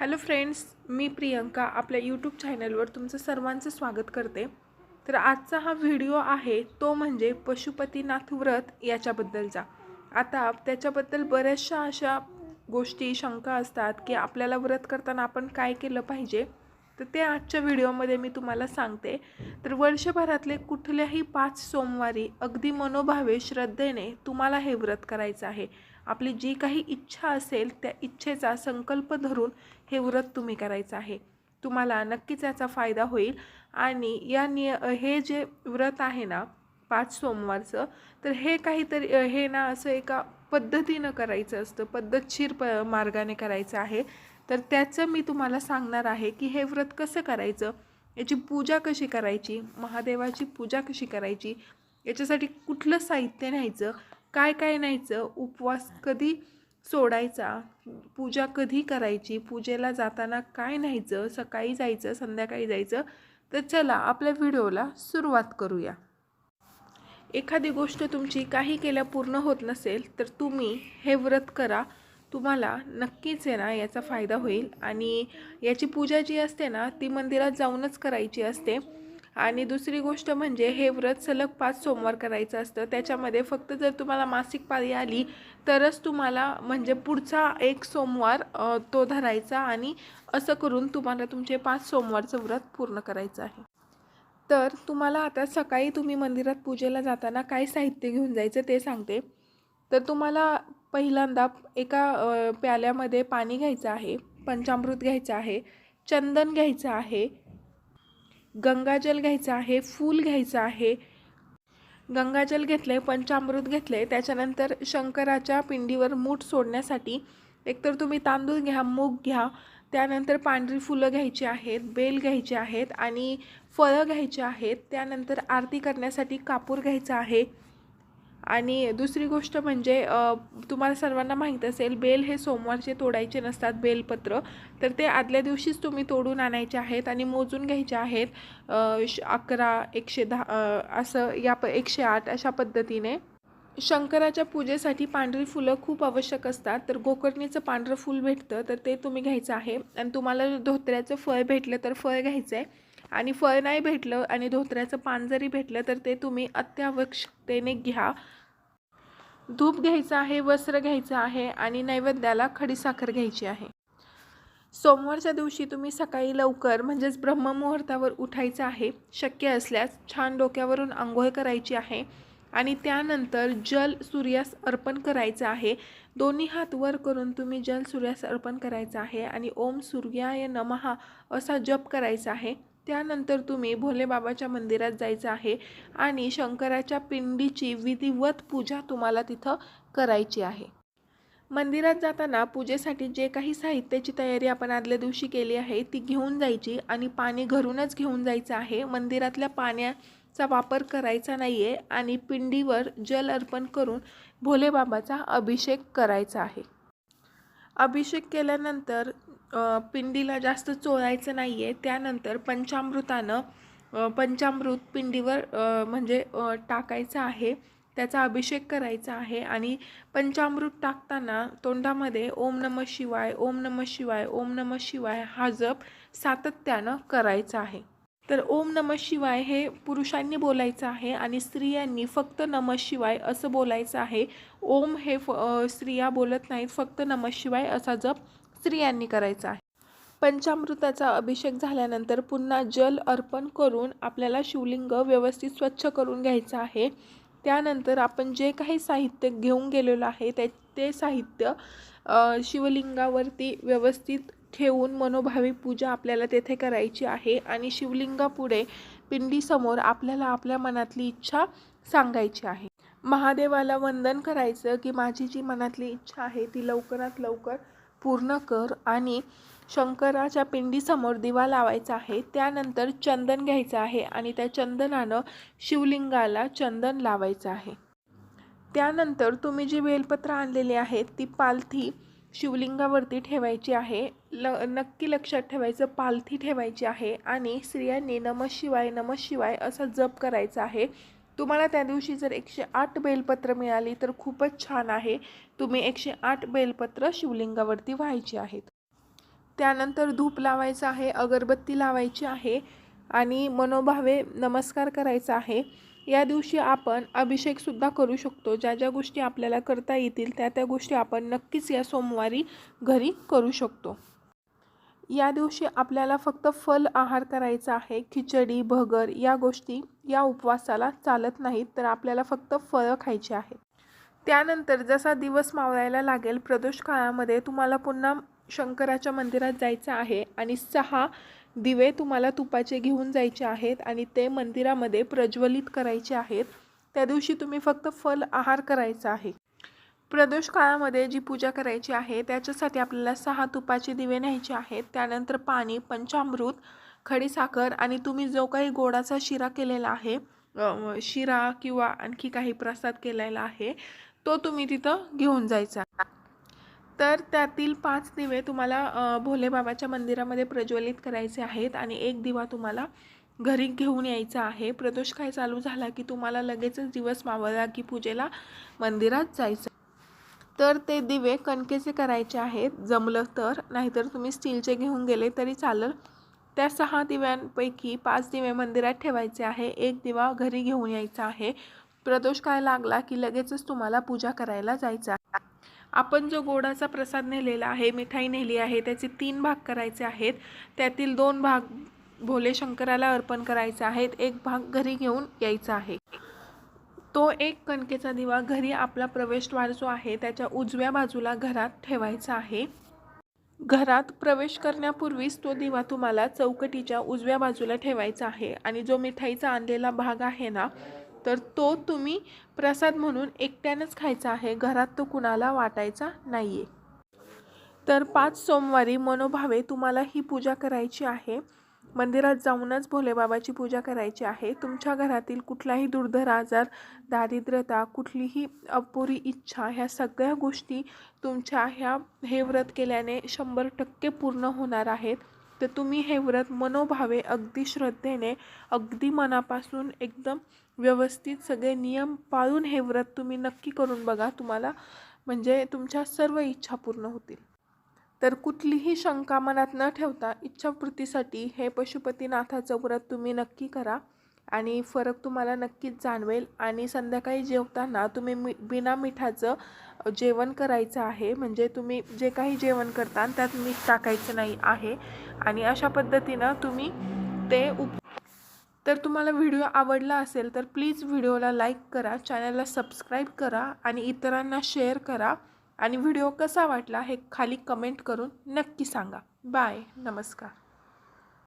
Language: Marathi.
हॅलो फ्रेंड्स मी प्रियंका आपल्या यूट्यूब चॅनलवर तुमचं सर्वांचं स्वागत करते. तर आजचा हा व्हिडिओ आहे तो म्हणजे पशुपतीनाथ व्रत याच्याबद्दलचा. आता त्याच्याबद्दल बऱ्याचशा अशा गोष्टी शंका असतात की आपल्याला व्रत करताना आपण काय केलं पाहिजे? तर ते आजच्या व्हिडिओमध्ये मी तुम्हाला सांगते. तर वर्षभरातले कुठल्याही पाच सोमवारी अगदी मनोभावे श्रद्धेने तुम्हाला हे व्रत करायचं आहे. आपली जी काही इच्छा असेल त्या इच्छेचा संकल्प धरून हे व्रत तुम्ही करायचं आहे. तुम्हाला नक्कीच याचा फायदा होईल. आणि या निय हे जे व्रत आहे ना पाच सोमवारचं तर हे काहीतरी हे ना असं एका पद्धतीनं करायचं असतं पद्धतशीर प मार्गाने करायचं आहे. तर त्याचं मी तुम्हाला सांगणार आहे की हे व्रत कसं करायचं? याची पूजा कशी करायची? महादेवाची पूजा कशी करायची? याच्यासाठी कुठलं साहित्य न्यायचं? काय काय न्यायचं? उपवास कधी सोडायचा? पूजा कधी करायची? पूजेला जाताना काय न्यायचं? सकाळी जायचं संध्याकाळी जायचं? तर चला आपल्या व्हिडिओला सुरुवात करूया. एखादी गोष्ट तुमची काही केल्या पूर्ण होत नसेल तर तुम्ही हे व्रत करा. तुम्हाला नक्कीच आहे ना याचा फायदा होईल. आणि याची पूजा जी असते ना ती मंदिरात जाऊनच करायची असते. आणि दुसरी गोष्ट म्हणजे हे व्रत सलग पाच सोमवार करायचं असतं. त्याच्यामध्ये फक्त जर तुम्हाला मासिक पाळी आली तरच तुम्हाला म्हणजे पुढचा एक सोमवार तो धरायचा आणि असं करून तुम्हाला तुमचे पाच सोमवारचं व्रत पूर्ण करायचं आहे. तर तुम्हाला आता सकाळी तुम्ही मंदिरात पूजेला जाताना काय साहित्य घेऊन जायचं ते सांगते. तर तुम्हाला पहिल्यांदा एका प्याल्यामध्ये पाणी घ्यायचं आहे पंचामृत घ्यायचं आहे चंदन घ्यायचं आहे गंगाजल घ्यायचं आहे फूल घ्यायचं आहे. गंगाजल घेतलं आहे पंचामृत घेतलं आहे त्याच्यानंतर शंकराच्या पिंडीवर मूठ सोडण्यासाठी एकतर तुम्ही तांदूळ घ्या मूग घ्या. त्यानंतर पांढरी फुलं घ्यायची आहेत बेल घ्यायचे आहेत आणि फळं घ्यायची आहेत. त्यानंतर आरती करण्यासाठी कापूर घ्यायचा आहे. आणि दुसरी गोष्ट म्हणजे तुम्हाला सर्वांना माहीत असेल बेल हे सोमवारचे तोडायचे नसतात बेलपत्र. तर ते आदल्या दिवशीच तुम्ही तोडून आणायचे आहेत आणि मोजून घ्यायचे आहेत श- अकरा एकशे दहा असं या प एकशे आठ अशा पद्धतीने. शंकराच्या पूजेसाठी पांढरी फुलं खूप आवश्यक असतात. तर गोकर्णीचं पांढरं फूल भेटतं तर ते तुम्ही घ्यायचं आहे. आणि तुम्हाला धोत्र्याचं फळ भेटलं तर फळ घ्यायचं आहे आणि फळ नाही भेटलं आणि धोत्र्याचं पान जरी भेटलं तर ते तुम्ही अत्यावश्यकतेने घ्या. धूप घ्यायचं आहे वस्त्र घ्यायचं आहे आणि नैवेद्याला खडीसाखर घ्यायची आहे. सोमवारच्या दिवशी तुम्ही सकाळी लवकर म्हणजेच ब्रह्ममुहूर्तावर उठायचं आहे शक्य असल्यास छान डोक्यावरून आंघोळ करायची आहे आणि त्यानंतर जल सूर्यास अर्पण करायचं आहे. दोन्ही हात वर करून तुम्ही जल सूर्यास अर्पण करायचं आहे आणि ओम सूर्याय नमहा असा जप करायचा आहे. त्यानंतर तुम्ही भोलेबाबाच्या मंदिरात जायचं आहे आणि शंकराच्या पिंडीची विधिवत पूजा तुम्हाला तिथं करायची आहे. मंदिरात जाताना पूजेसाठी जे काही साहित्याची तयारी आपण आदल्या दिवशी केली आहे ती घेऊन जायची आणि पाणी घरूनच घेऊन जायचं आहे. मंदिरातल्या पाण्याचा वापर करायचा नाही आहे आणि पिंडीवर जल अर्पण करून भोलेबाबाचा अभिषेक करायचा आहे. अभिषेक केल्यानंतर पिंडीला जास्त चोळायचं नाही आहे त्यानंतर पंचामृतानं पंचामृत पिंडीवर म्हणजे टाकायचं आहे. त्याचा अभिषेक करायचा आहे आणि पंचामृत टाकताना तोंडामध्ये ओम नम शिवाय ओम नम शिवाय ओम नम शिवाय हा जप सातत्यानं करायचा आहे. तर ओम नम शिवाय हे पुरुषांनी बोलायचं आहे आणि स्त्रियांनी फक्त नम शिवाय असं बोलायचं आहे. ओम हे फ स्त्रिया बोलत नाहीत. फक्त नम शिवाय असा जप स्त्रियांनी करायचा आहे. पंचामृताचा अभिषेक झाल्यानंतर पुन्हा जल अर्पण करून आपल्याला शिवलिंग व्यवस्थित स्वच्छ करून घ्यायचं आहे. त्यानंतर आपण जे काही साहित्य घेऊन गेलेलो आहे ते ते साहित्य शिवलिंगावरती व्यवस्थित ठेवून मनोभावी पूजा आपल्याला तेथे करायची आहे आणि शिवलिंगापुढे पिंडीसमोर आपल्याला आपल्या मनातली इच्छा सांगायची आहे. महादेवाला वंदन करायचं की माझी जी मनातली इच्छा आहे ती लवकरात लवकर पूर्ण कर आणि शंकराच्या पिंडीसमोर दिवा लावायचा आहे. त्यानंतर चंदन घ्यायचं आहे आणि त्या चंदनानं शिवलिंगाला चंदन लावायचं आहे. त्यानंतर तुम्ही जी बेलपत्र आणलेली आहेत ती पालथी शिवलिंगावरती ठेवायची आहे. ल नक्की लक्षात ठेवायचं पालथी ठेवायची आहे आणि स्त्रियांनी नम शिवाय नम शिवाय असा जप करायचा आहे. तुम्हाला त्या दिवशी जर एकशे आठ बेलपत्र मिळाली तर खूपच छान आहे. तुम्ही एकशे आठ बेलपत्र शिवलिंगावरती व्हायची आहेत. त्यानंतर धूप लावायचं आहे अगरबत्ती लावायची आहे आणि मनोभावे नमस्कार करायचा आहे. या दिवशी आपण अभिषेकसुद्धा करू शकतो. ज्या ज्या गोष्टी आपल्याला करता येतील त्या त्या गोष्टी आपण नक्कीच या सोमवारी घरी करू शकतो. या दिवशी आपल्याला फक्त फल आहार करायचा आहे. खिचडी भगर या गोष्टी या उपवासाला चालत नाहीत तर आपल्याला फक्त फळं खायची आहेत त्यानंतर जसा दिवस मावळायला लागेल प्रदोष काळामध्ये तुम्हाला पुन्हा शंकराच्या मंदिरात जायचं आहे आणि सहा दिवे तुम्हाला तुपाचे घेऊन जायचे आहेत आणि ते मंदिरामध्ये प्रज्वलित करायचे आहेत. त्या दिवशी तुम्ही फक्त फल आहार करायचा आहे. प्रदोष काळामध्ये जी पूजा करायची आहे त्याच्यासाठी आपल्याला सहा तुपाचे दिवे न्यायचे आहेत. त्यानंतर पाणी पंचामृत खडीसाखर आणि तुम्ही जो काही गोडाचा शिरा केलेला आहे शिरा किंवा आणखी काही प्रसाद केलेला आहे तो तुम्ही तिथं घेऊन जायचा. तर त्यातील पाच दिवे तुम्हाला भोलेबाबाच्या मंदिरामध्ये प्रज्वलित करायचे आहेत आणि एक दिवा तुम्हाला घरी घेऊन यायचा आहे. प्रदोष काय चालू झाला की तुम्हाला लगेचच दिवस मावळला की पूजेला मंदिरात जायचं. तर ते दिवे कणकेचे करायचे आहेत. जमलं तर. नाहीतर तुम्ही स्टीलचे घेऊन गेले तरी चालेल. त्या सहा दिव्यांपैकी पाच दिवे मंदिरात ठेवायचे आहे. एक दिवा घरी घेऊन यायचा आहे. प्रदोष काय लागला की लगेचच तुम्हाला पूजा करायला जायचं आहे. आपण जो गोडाचा प्रसाद नेलेला आहे मिठाई नेली आहे त्याचे तीन भाग करायचे आहेत. त्यातील दोन भाग भोले शंकराला अर्पण करायचे आहेत. एक भाग घरी घेऊन यायचा आहे. तो एक कणकेचा दिवा घरी आपला प्रवेशद्वार जो आहे त्याच्या उजव्या बाजूला घरात ठेवायचा आहे. घरात प्रवेश करण्यापूर्वीच तो दिवा तुम्हाला चौकटीच्या उजव्या बाजूला ठेवायचा आहे आणि जो मिठाईचा आणलेला भाग आहे ना तर तो तुम्ही प्रसाद म्हणून एकट्यानंच खायचा आहे. घरात तो कुणाला वाटायचा नाही आहे तर पाच सोमवारी मनोभावे तुम्हाला ही पूजा करायची आहे. मंदिरात जाऊनच भोलेबाबाची पूजा करायची आहे. तुमच्या घरातील कुठलाही दुर्धर आजार दारिद्र्यता कुठलीही अपुरी इच्छा ह्या सगळ्या गोष्टी तुमच्या ह्या हे व्रत केल्याने शंभर टक्के पूर्ण होणार आहेत. तर तुम्ही हे व्रत मनोभावे अगदी श्रद्धेने अगदी मनापासून एकदम व्यवस्थित सगळे नियम पाळून हे व्रत तुम्ही नक्की करून बघा. तुम्हाला म्हणजे तुमच्या सर्व इच्छा पूर्ण होतील. तर कुठलीही शंका मनात न ठेवता इच्छापूर्तीसाठी हे पशुपतीनाथाचं व्रत तुम्ही नक्की करा आणि फरक तुम्हाला नक्कीच जाणवेल आणि संध्याकाळी जेवताना तुम्ही मी बिना मिठाचं जेवण करायचं आहे. म्हणजे तुम्ही जे काही जेवण करता त्यात मीठ टाकायचं नाही आहे आणि अशा पद्धतीनं तुम्ही ते उप तर तुम्हाला व्हिडिओ आवडला असेल तर प्लीज व्हिडिओला लाईक करा चॅनलला सबस्क्राईब करा आणि इतरांना शेअर करा. आणि व्हिडिओ कसा वाटला हे खाली कमेंट करून नक्की सांगा. बाय नमस्कार.